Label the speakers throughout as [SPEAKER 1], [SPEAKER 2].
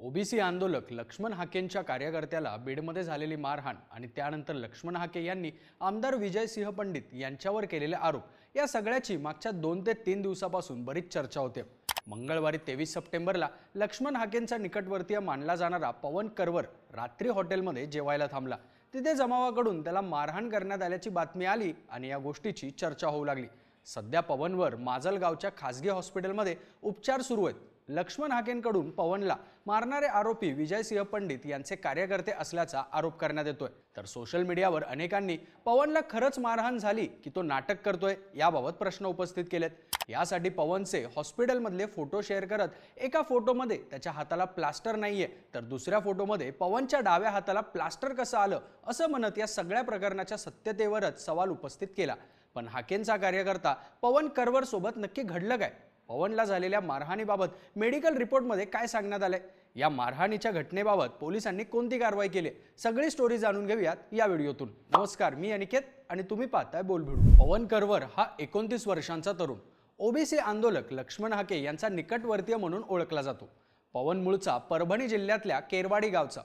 [SPEAKER 1] OBC आंदोलक लक्ष्मण हाकेंच्या कार्यकर्त्याला बीडमध्ये झालेली मारहाण आणि त्यानंतर लक्ष्मण हाके यांनी आमदार विजयसिंह पंडित यांच्यावर केलेले आरोप या सगळ्याची मागच्या दोन ते तीन दिवसापासून बरीच चर्चा होते. मंगळवारी तेवीस सप्टेंबरला लक्ष्मण हाकेंचा निकटवर्तीय मानला जाणारा पवन करवर रात्री हॉटेलमध्ये जेवायला थांबला. तिथे जमावाकडून त्याला मारहाण करण्यात आल्याची बातमी आली आणि या गोष्टीची चर्चा होऊ लागली. सध्या पवनवर माजलगावच्या खासगी हॉस्पिटलमध्ये उपचार सुरू आहेत. लक्ष्मण हाकेंकडून पवनला मारणारे आरोपी विजयसिंह पंडित यांचे कार्यकर्ते असल्याचा आरोप करण्यात येतोय. तर सोशल मीडियावर अनेकांनी पवनला खरंच मारहाण झाली की तो नाटक करतोय याबाबत प्रश्न उपस्थित केलेत. यासाठी पवनचे हॉस्पिटलमधले फोटो शेअर करत एका फोटोमध्ये त्याच्या हाताला प्लास्टर नाहीये. तर दुसऱ्या फोटोमध्ये पवनच्या डाव्या हाताला प्लास्टर कसं आलं असं म्हणत या सगळ्या प्रकरणाच्या सत्यतेवरच सवाल उपस्थित केला. पण हाकेनचा कार्यकर्ता पवन करवर सोबत नक्की घडलं काय? पवनला झालेल्या मारहाणीबाबत मेडिकल रिपोर्टमध्ये काय सांगण्यात आलंय? या मारहाणीच्या घटनेबाबत पोलिसांनी कोणती कारवाई केली? सगळी स्टोरी जाणून घेऊयात या व्हिडिओतून. नमस्कार मी अनिकेत आणि तुम्ही पाहताय बोलभिडू. पवन करवर हा एकोणतीस वर्षांचा तरुण. ओबीसी आंदोलक लक्ष्मण हाके यांचा निकटवर्तीय म्हणून ओळखला जातो. पवन मूळचा परभणी जिल्ह्यातल्या केरवाडी गावचा.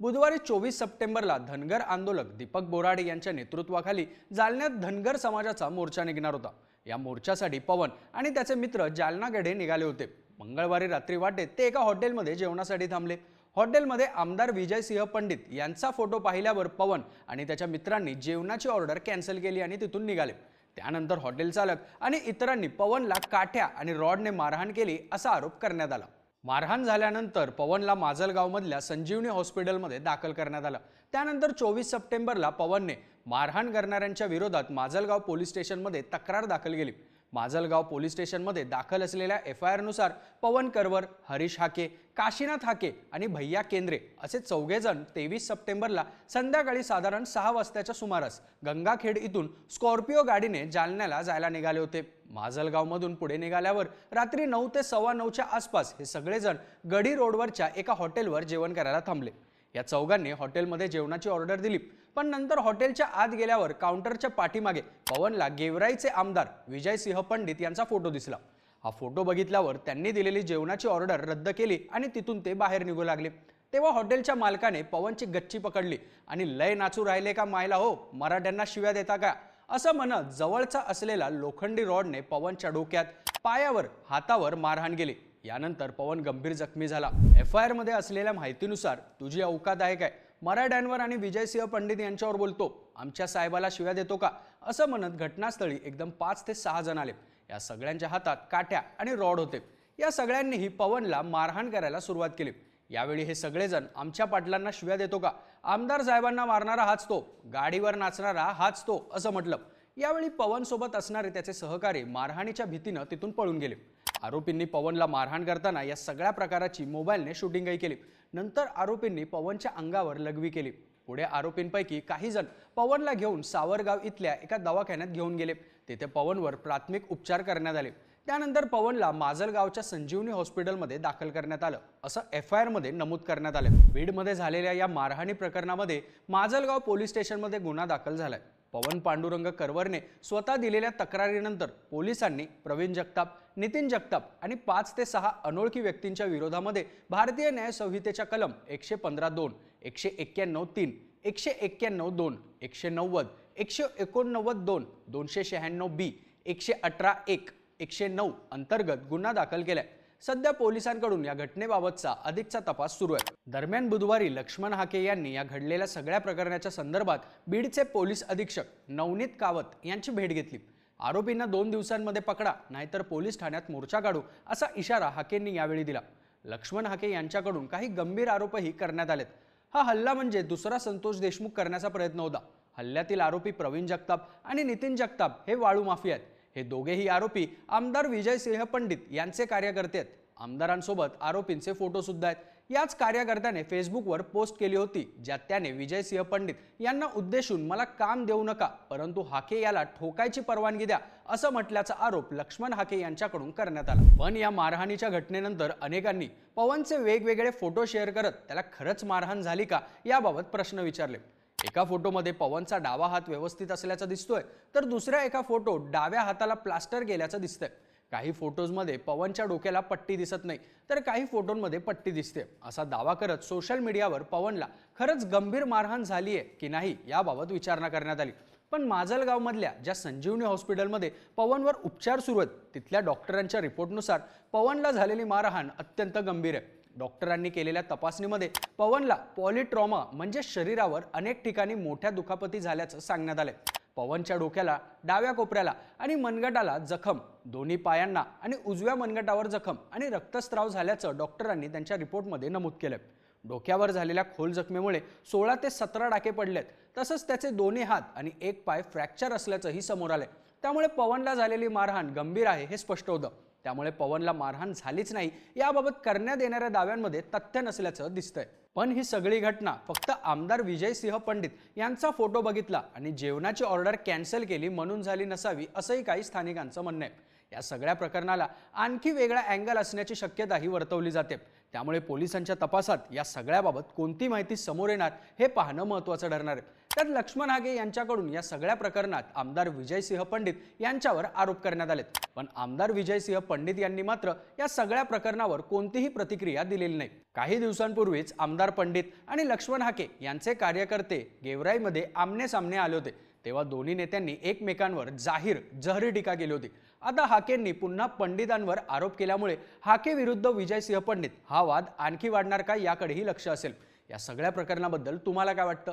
[SPEAKER 1] बुधवारी चोवीस सप्टेंबरला धनगर आंदोलक दीपक बोराडे यांच्या नेतृत्वाखाली जालन्यात धनगर समाजाचा मोर्चा निघणार होता. या मोर्चासाठी पवन आणि त्याचे मित्र जालनागडे निघाले होते. मंगळवारी रात्री वाटेत ते एका हॉटेलमध्ये जेवणासाठी थांबले. हॉटेलमध्ये आमदार विजयसिंह पंडित यांचा फोटो पाहिल्यावर पवन आणि त्याच्या मित्रांनी जेवणाची ऑर्डर कॅन्सल केली आणि तिथून निघाले. त्यानंतर हॉटेल चालक आणि इतरांनी पवनला काठ्या आणि रॉडने मारहाण केली असा आरोप करण्यात आला. मारहाण झाल्यानंतर पवनला माजलगावमधल्या संजीवनी हॉस्पिटलमध्ये दाखल करण्यात आलं. त्यानंतर चोवीस सप्टेंबरला पवनने मारहाण करणाऱ्यांच्या विरोधात माजलगाव पोलीस स्टेशनमध्ये तक्रार दाखल केली. माजलगाव पोलीस स्टेशनमध्ये दाखल असलेल्या एफ आय आरनुसार पवन करवर हरीश हाके काशीनाथ हाके आणि भैया केंद्रे असे चौघेजण तेवीस सप्टेंबरला संध्याकाळी साधारण सहा वाजताच्या सुमारास गंगाखेड इथून स्कॉर्पिओ गाडीने जालन्याला जायला निघाले होते. माजलगावमधून पुढे निघाल्यावर रात्री नऊ ते सव्वा नऊच्या आसपास हे सगळेजण गडी रोडवरच्या एका हॉटेलवर जेवण करायला थांबले. या चौघांनी हॉटेलमध्ये जेवणाची ऑर्डर दिली. पण नंतर हॉटेलच्या आत गेल्यावर काउंटरच्या पाठीमागे पवनला गेवराईचे आमदार विजयसिंह पंडित यांचा फोटो दिसला. हा फोटो बघितल्यावर त्यांनी दिलेली जेवणाची ऑर्डर रद्द केली आणि तिथून ते बाहेर निघू लागले. तेव्हा हॉटेलच्या मालकाने पवनची गच्ची पकडली आणि लय नाचू राहिले का मायला हो? मराठ्यांना शिव्या देता का? असं म्हणत जवळचा असलेला लोखंडी रॉडने पवनच्या डोक्यात पायावर हातावर मारहाण गेली यानंतर पवन गंभीर जखमी झाला. एफ आय आरमध्ये असलेल्या माहितीनुसार तुझी अवकात आहे काय? मराठ्यांवर आणि विजयसिंह पंडित यांच्यावर बोलतो. आमच्या साहेबाला शिव्या देतो का? असं म्हणत घटनास्थळी एकदम पाच ते सहा जण आले. या सगळ्यांच्या हातात काठ्या आणि रॉड होते. या सगळ्यांनीही पवनला मारहाण करायला सुरुवात केली. यावेळी हे सगळेजण आमच्या पाटलांना शिव्या देतो का? आमदार साहेबांना मारणारा हाच तो. गाडीवर नाचणारा हाच तो असं म्हटलं. यावेळी पवन सोबत असणारे त्याचे सहकारी मारहाणीच्या भीतीनं तिथून पळून गेले. आरोपींनी पवनला मारहाण करताना या सगळ्या प्रकाराची मोबाईलने शूटिंगही केली. नंतर आरोपींनी पवनच्या अंगावर लघवी केली. पुढे आरोपींपैकी काही जण पवनला घेऊन सावरगाव इथल्या एका दवाखान्यात घेऊन गेले. तेथे पवनवर प्राथमिक उपचार करण्यात आले. त्यानंतर पवनला माजलगावच्या संजीवनी हॉस्पिटलमध्ये दाखल करण्यात आलं. असं एफ आय आरमध्ये नमूद करण्यात आलं. बीडमध्ये झालेल्या या मारहाणी प्रकरणामध्ये माजलगाव पोलीस स्टेशनमध्ये गुन्हा दाखल झालाय. पवन पांडुरंग करवरने स्वतः दिलेल्या तक्रारीनंतर पोलिसांनी प्रवीण जगताप नितीन जगताप आणि पाच ते सहा अनोळखी व्यक्तींच्या विरोधामध्ये भारतीय न्याय संहितेच्या कलम एकशे पंधरा दोन एकशे एक्क्याण्णव तीन एकशे एक्क्याण्णव दोन एकशे नव्वद एकशे एकोणनव्वद दोन दोनशे शहाण्णव बी एकशे अठरा एक एकशे नऊ अंतर्गत गुन्हा दाखल केलाय. सध्या पोलिसांकडून या घटनेबाबतचा अधिकचा तपास सुरू आहे. दरम्यान बुधवारी लक्ष्मण हाके यांनी या घडलेल्या सगळ्या प्रकरणाच्या संदर्भात बीडचे पोलीस अधीक्षक नवनीत कावत यांची भेट घेतली. आरोपींना दोन दिवसांमध्ये पकडा नाहीतर पोलीस ठाण्यात मोर्चा काढू असा इशारा हाकेंनी यावेळी दिला. लक्ष्मण हाके यांच्याकडून काही गंभीर आरोपही करण्यात आलेत. हा हल्ला म्हणजे दुसरा संतोष देशमुख करण्याचा प्रयत्न होता. हल्ल्यातील आरोपी प्रवीण जगताप आणि नितीन जगताप हे वाळू माफी आहेत. हे दोघेही आरोपी आमदार विजयसिंह पंडित यांचे कार्यकर्ते आहेत. आमदारांसोबत आरोपींचे फोटो सुद्धा आहेत. याच कार्यकर्त्याने फेसबुकवर पोस्ट केली होती ज्यात त्याने विजयसिंह पंडित यांना उद्देशून मला काम देऊ नका परंतु हाके याला ठोकायची परवानगी द्या असं म्हटल्याचा आरोप लक्ष्मण हाके यांच्याकडून करण्यात आला. पण या मारहाणीच्या घटनेनंतर अनेकांनी पवनचे वेगवेगळे फोटो शेअर करत त्याला खरंच मारहाण झाली का याबाबत प्रश्न विचारले. एका फोटोमध्ये पवनचा डावा हात व्यवस्थित असल्याचा दिसतोय तर दुसऱ्या एका फोटोत डाव्या हाताला प्लास्टर केल्याचं दिसतंय. काही फोटोजमध्ये पवनच्या डोक्याला पट्टी दिसत नाही तर काही फोटोंमध्ये पट्टी दिसते. असा दावा करत सोशल मीडियावर पवनला खरंच गंभीर मारहाण झाली आहे की नाही याबाबत विचारणा करण्यात आली. पण माजलगावमधल्या ज्या संजीवनी हॉस्पिटलमध्ये पवनवर उपचार सुरू आहेत तिथल्या डॉक्टरांच्या रिपोर्टनुसार पवनला झालेली मारहाण अत्यंत गंभीर आहे. डॉक्टरांनी केलेल्या तपासणीमध्ये पवनला पॉलिट्रॉमा म्हणजे शरीरावर अनेक ठिकाणी मोठ्या दुखापती झाल्याचं सांगण्यात आलंय. पवनच्या डोक्याला डाव्या कोपऱ्याला आणि मनगटाला जखम दोन्ही पायांना आणि उजव्या मनगटावर जखम आणि रक्तस्राव झाल्याचं डॉक्टरांनी त्यांच्या रिपोर्टमध्ये नमूद केलंय. डोक्यावर झालेल्या खोल जखमेमुळे सोळा ते सतरा डाके पडलेत. तसंच त्याचे दोन्ही हात आणि एक पाय फ्रॅक्चर असल्याचंही समोर आलंय. त्यामुळे पवनला झालेली मारहाण गंभीर आहे हे स्पष्ट होतं. त्यामुळे पवनला मारहाण झालीच नाही. याबाबत करण्यात येणाऱ्या दाव्यांमध्ये तथ्य नसल्याचं दिसतंय. पण ही सगळी घटना फक्त आमदार विजयसिंह पंडित यांचा फोटो बघितला आणि जेवणाची ऑर्डर कॅन्सल केली म्हणून झाली नसावी असंही काही स्थानिकांचं म्हणणं आहे. या सगळ्या प्रकरणाला आणखी वेगळा अँगल असण्याची शक्यताही वर्तवली जाते. त्यामुळे पोलिसांच्या तपासात या सगळ्याबाबत कोणती माहिती समोर येणार हे पाहणं महत्त्वाचं ठरणार आहे. त्यात लक्ष्मण हागे यांच्याकडून या सगळ्या प्रकरणात आमदार विजयसिंह पंडित यांच्यावर आरोप करण्यात आलेत. पण आमदार विजयसिंह पंडित यांनी मात्र या सगळ्या प्रकरणावर कोणतीही प्रतिक्रिया दिलेली नाही. काही दिवसांपूर्वीच आमदार पंडित आणि लक्ष्मण हाके यांचे कार्यकर्ते गेवराईमध्ये आमने सामने आले होते. तेव्हा दोन्ही नेत्यांनी एकमेकांवर जाहीर जहरी टीका केली होती. आता हाकेंनी पुन्हा पंडितांवर आरोप केल्यामुळे हाके विरुद्ध विजयसिंह पंडित हा वाद आणखी वाढणार का याकडेही लक्ष असेल. या सगळ्या प्रकरणाबद्दल तुम्हाला काय वाटतं?